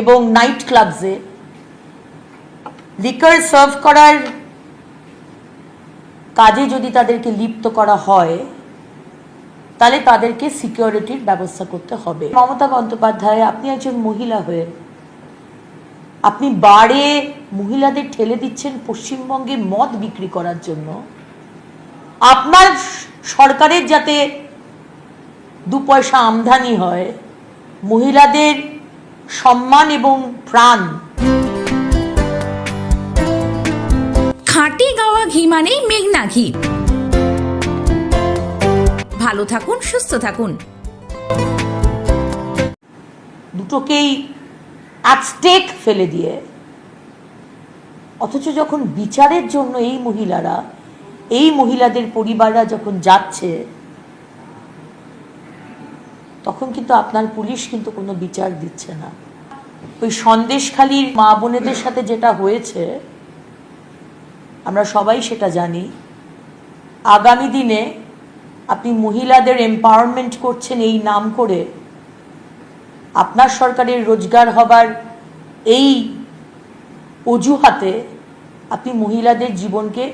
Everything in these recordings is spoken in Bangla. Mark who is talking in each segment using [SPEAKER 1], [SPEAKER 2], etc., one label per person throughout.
[SPEAKER 1] এবং নাইট ক্লাবসে লিকার সার্ভ করার কাজে যদি তাদেরকে লিপ্ত করা হয়, তাহলে তাদেরকে সিকিউরিটির ব্যবস্থা করতে হবে। মমতা বন্দ্যোপাধ্যায়, আপনি একজন মহিলা হয়ে, আপনি বারে মহিলাদের ঠেলে দিচ্ছেন পশ্চিমবঙ্গে মদ বিক্রি করার জন্য। আপনার সরকারের যাতে দু পয়সা আমদানি হয়, মহিলাদের সম্মান এবং প্রাণ।
[SPEAKER 2] খাঁটি গাওয়া ঘি মানেই মেঘনা ঘি। ভালো থাকুন সুস্থ থাকুন।
[SPEAKER 1] দুটোকেই অ্যাটস্টেক ফেলে দিয়ে অথচ যখন বিচারের জন্য এই মহিলারা এই মহিলাদের পরিবাররা যখন যাচ্ছে তখন কিন্তু আপনার পুলিশ কিন্তু কোনো বিচার দিচ্ছে না। ওই সন্দেশখালীর মা বোনেদের সাথে যেটা হয়েছে, আমরা সবাই সেটা জানি। আগামী দিনে আপনি মহিলাদের এম্পাওয়ারমেন্ট করছেন এই নাম করে, আপনার সরকারের রোজগার হবার এই অজুহাতে আপনি মহিলাদের জীবনকে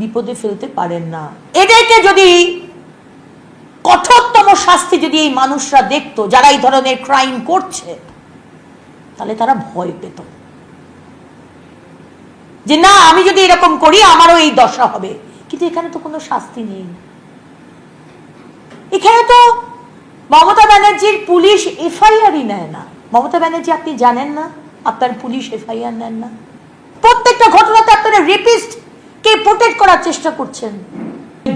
[SPEAKER 1] বিপদে ফেলতে পারেন না। এদেরকে যদি শাস্তি যদি এই মানুষরা দেখতো, যারা এই ধরনের ক্রাইম করছে, তাহলে তারা ভয় পেত। যে না, আমি যদি এরকম করি, আমারও এই দশা হবে। কিন্তু এখানে তো কোনো শাস্তি নেই। এখানে তো মমতা ব্যানার্জির পুলিশ এফআইআরই নেয় না। মমতা ব্যানার্জি, আপনি জানেন না? আপনার পুলিশ এফআইআর নেন না। প্রত্যেকটা ঘটনাতে আপনারা রেপিস্ট কে প্রোটেক্ট করার চেষ্টা করছেন।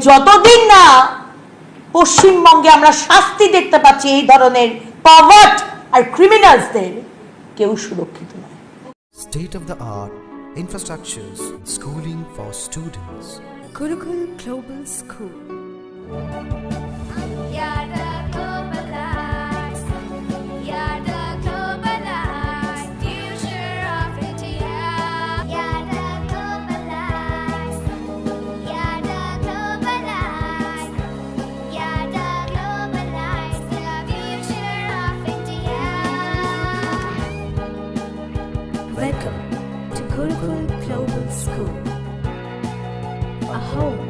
[SPEAKER 1] যতদিন না পশ্চিমবঙ্গে আমরা শাস্তি দেখতে পাচ্ছি এই ধরনের পাওয়ার্ট আর ক্রিমিনালসদের কেউ সুরক্ষিত নয়
[SPEAKER 3] State of the art infrastructures, schooling for students.
[SPEAKER 4] Gurukul Global School. Welcome to Gurukul Global School. A home